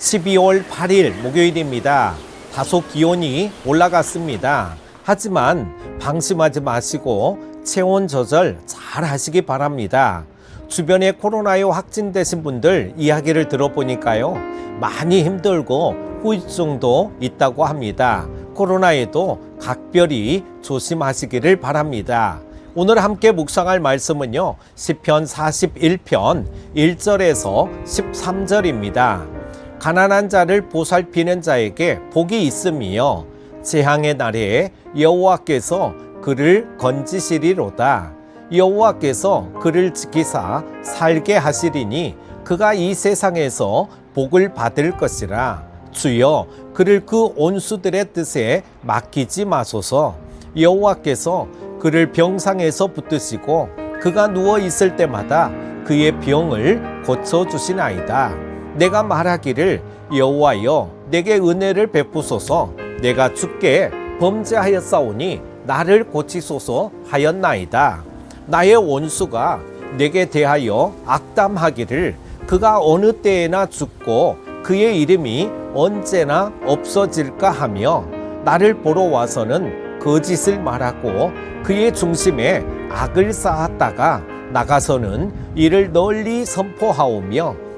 12월 8일 목요일입니다. 다소 기온이 올라갔습니다. 하지만 방심하지 마시고 체온 조절 잘 하시기 바랍니다. 주변에 코로나에 확진되신 분들 이야기를 들어보니까요. 많이 힘들고 후유증도 있다고 합니다. 코로나에도 각별히 조심하시기를 바랍니다. 오늘 함께 묵상할 말씀은요. 시편 41편 1절에서 13절입니다. 가난한 자를 보살피는 자에게 복이 있음이요 재앙의 날에 여호와께서 그를 건지시리로다. 여호와께서 그를 지키사 살게 하시리니 그가 이 세상에서 복을 받을 것이라. 주여 그를 그 온수들의 뜻에 맡기지 마소서. 여호와께서 그를 병상에서 붙드시고 그가 누워 있을 때마다 그의 병을 고쳐 주시나이다. 내가 말하기를 여호와여 내게 은혜를 베푸소서. 내가 주께 범죄하였사오니 나를 고치소서 하였나이다. 나의 원수가 내게 대하여 악담하기를 그가 어느 때에나 죽고 그의 이름이 언제나 없어질까 하며 나를 보러 와서는 거짓을 말하고 그의 중심에 악을 쌓았다가 나가서는 이를 널리 선포하오며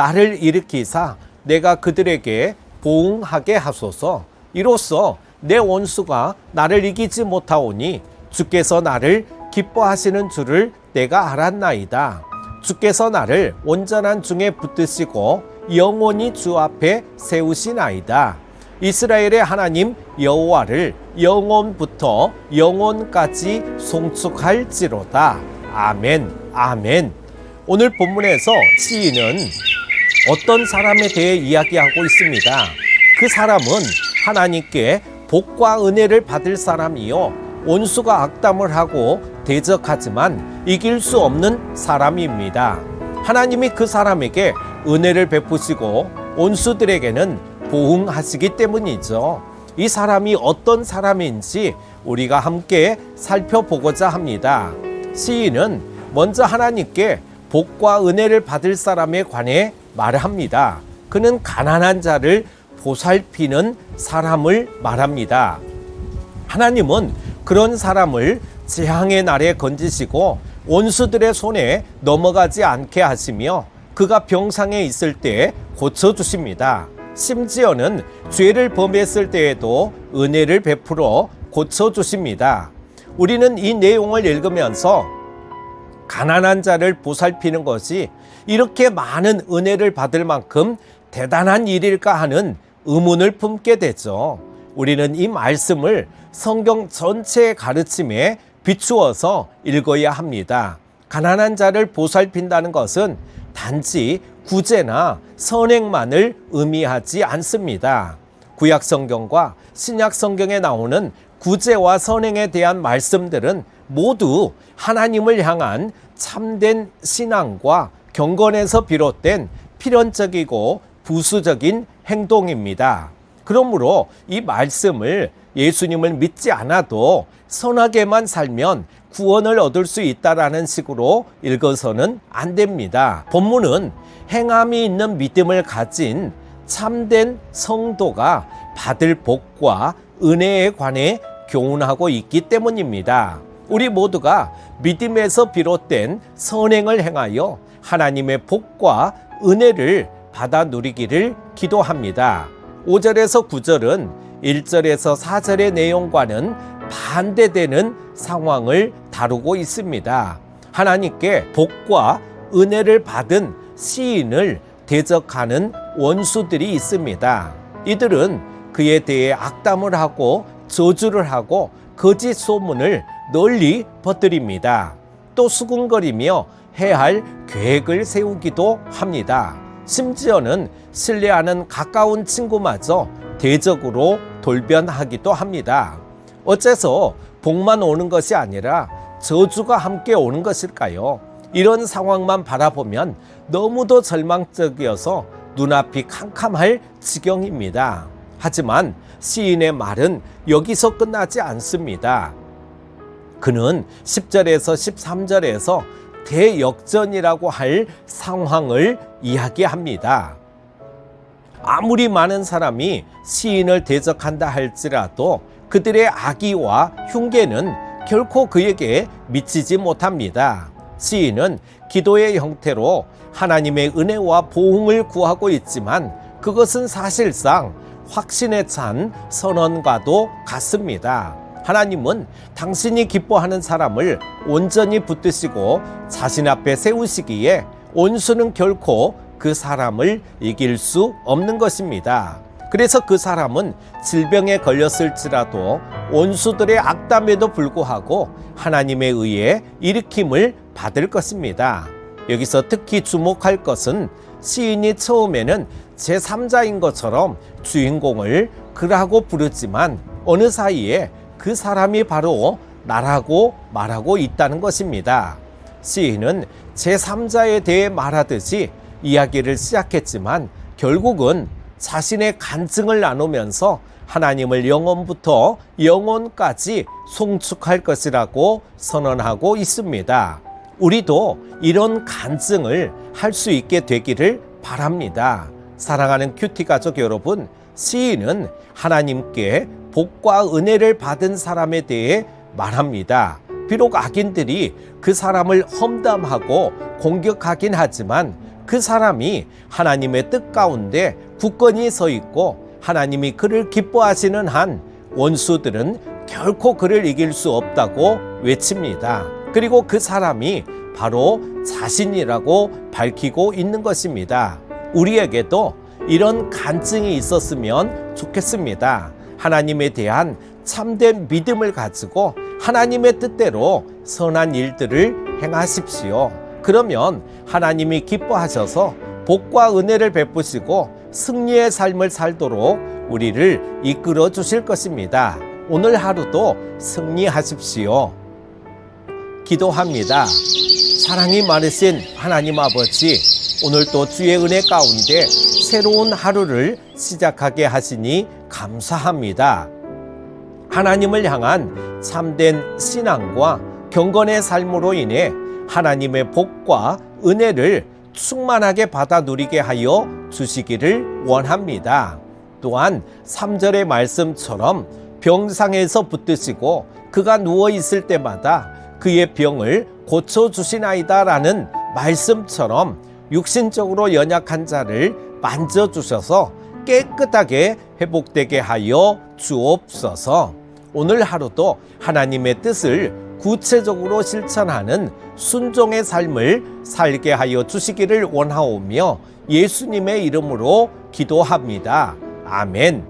나를 일으키사 내가 그들에게 보응하게 하소서. 이로써 내 원수가 나를 이기지 못하오니 주께서 나를 기뻐하시는 줄을 내가 알았나이다. 주께서 나를 온전한 중에 붙드시고 영원히 주 앞에 세우시나이다. 이스라엘의 하나님 여호와를 영원부터 영원까지 송축할지로다. 아멘, 아멘. 오늘 본문에서 시인은 어떤 사람에 대해 이야기하고 있습니다. 그 사람은 하나님께 복과 은혜를 받을 사람이요. 온수가 악담을 하고 대적하지만 이길 수 없는 사람입니다. 하나님이 그 사람에게 은혜를 베푸시고 온수들에게는 보응하시기 때문이죠. 이 사람이 어떤 사람인지 우리가 함께 살펴보고자 합니다. 시인은 먼저 하나님께 복과 은혜를 받을 사람에 관해 말을 합니다. 그는 가난한 자를 보살피는 사람을 말합니다. 하나님은 그런 사람을 재앙의 날에 건지시고 원수들의 손에 넘어가지 않게 하시며 그가 병상에 있을 때 고쳐주십니다. 심지어는 죄를 범했을 때에도 은혜를 베풀어 고쳐주십니다. 우리는 이 내용을 읽으면서 가난한 자를 보살피는 것이 이렇게 많은 은혜를 받을 만큼 대단한 일일까 하는 의문을 품게 되죠. 우리는 이 말씀을 성경 전체의 가르침에 비추어서 읽어야 합니다. 가난한 자를 보살핀다는 것은 단지 구제나 선행만을 의미하지 않습니다. 구약 성경과 신약 성경에 나오는 구제와 선행에 대한 말씀들은 모두 하나님을 향한 참된 신앙과 경건에서 비롯된 필연적이고 부수적인 행동입니다. 그러므로 이 말씀을 예수님을 믿지 않아도 선하게만 살면 구원을 얻을 수 있다라는 식으로 읽어서는 안 됩니다. 본문은 행함이 있는 믿음을 가진 참된 성도가 받을 복과 은혜에 관해 교훈하고 있기 때문입니다. 우리 모두가 믿음에서 비롯된 선행을 행하여 하나님의 복과 은혜를 받아 누리기를 기도합니다. 5절에서 9절은 1절에서 4절의 내용과는 반대되는 상황을 다루고 있습니다. 하나님께 복과 은혜를 받은 시인을 대적하는 원수들이 있습니다. 이들은 그에 대해 악담을 하고 저주를 하고 거짓 소문을 널리 퍼뜨립니다. 또 수군거리며 해할 계획을 세우기도 합니다. 심지어는 신뢰하는 가까운 친구마저 대적으로 돌변하기도 합니다. 어째서 복만 오는 것이 아니라 저주가 함께 오는 것일까요? 이런 상황만 바라보면 너무도 절망적이어서 눈앞이 캄캄할 지경입니다. 하지만 시인의 말은 여기서 끝나지 않습니다. 그는 10절에서 13절에서 대역전이라고 할 상황을 이야기합니다. 아무리 많은 사람이 시인을 대적한다 할지라도 그들의 악의와 흉계는 결코 그에게 미치지 못합니다. 시인은 기도의 형태로 하나님의 은혜와 보응을 구하고 있지만 그것은 사실상 확신에 찬 선언과도 같습니다. 하나님은 당신이 기뻐하는 사람을 온전히 붙드시고 자신 앞에 세우시기에 온수는 결코 그 사람을 이길 수 없는 것입니다. 그래서 그 사람은 질병에 걸렸을지라도 온수들의 악담에도 불구하고 하나님에 의해 일으킴을 받을 것입니다. 여기서 특히 주목할 것은 시인이 처음에는 제3자인 것처럼 주인공을 그라고 부르지만 어느 사이에 그 사람이 바로 나라고 말하고 있다는 것입니다. 시인은 제3자에 대해 말하듯이 이야기를 시작했지만 결국은 자신의 간증을 나누면서 하나님을 영원부터 영원까지 송축할 것이라고 선언하고 있습니다. 우리도 이런 간증을 할 수 있게 되기를 바랍니다. 사랑하는 큐티 가족 여러분, 시인은 하나님께 복과 은혜를 받은 사람에 대해 말합니다. 비록 악인들이 그 사람을 험담하고 공격하긴 하지만 그 사람이 하나님의 뜻 가운데 굳건히 서 있고 하나님이 그를 기뻐하시는 한 원수들은 결코 그를 이길 수 없다고 외칩니다. 그리고 그 사람이 바로 자신이라고 밝히고 있는 것입니다. 우리에게도 이런 간증이 있었으면 좋겠습니다. 하나님에 대한 참된 믿음을 가지고 하나님의 뜻대로 선한 일들을 행하십시오. 그러면 하나님이 기뻐하셔서 복과 은혜를 베푸시고 승리의 삶을 살도록 우리를 이끌어 주실 것입니다. 오늘 하루도 승리하십시오. 기도합니다. 사랑이 많으신 하나님 아버지, 오늘도 주의 은혜 가운데 새로운 하루를 시작하게 하시니 감사합니다. 하나님을 향한 참된 신앙과 경건의 삶으로 인해 하나님의 복과 은혜를 충만하게 받아 누리게 하여 주시기를 원합니다. 또한 3절의 말씀처럼 병상에서 붙드시고 그가 누워 있을 때마다 그의 병을 고쳐 주시나이다라는 말씀처럼 육신적으로 연약한 자를 만져 주셔서 깨끗하게 회복되게 하여 주옵소서. 오늘 하루도 하나님의 뜻을 구체적으로 실천하는 순종의 삶을 살게 하여 주시기를 원하오며 예수님의 이름으로 기도합니다. 아멘.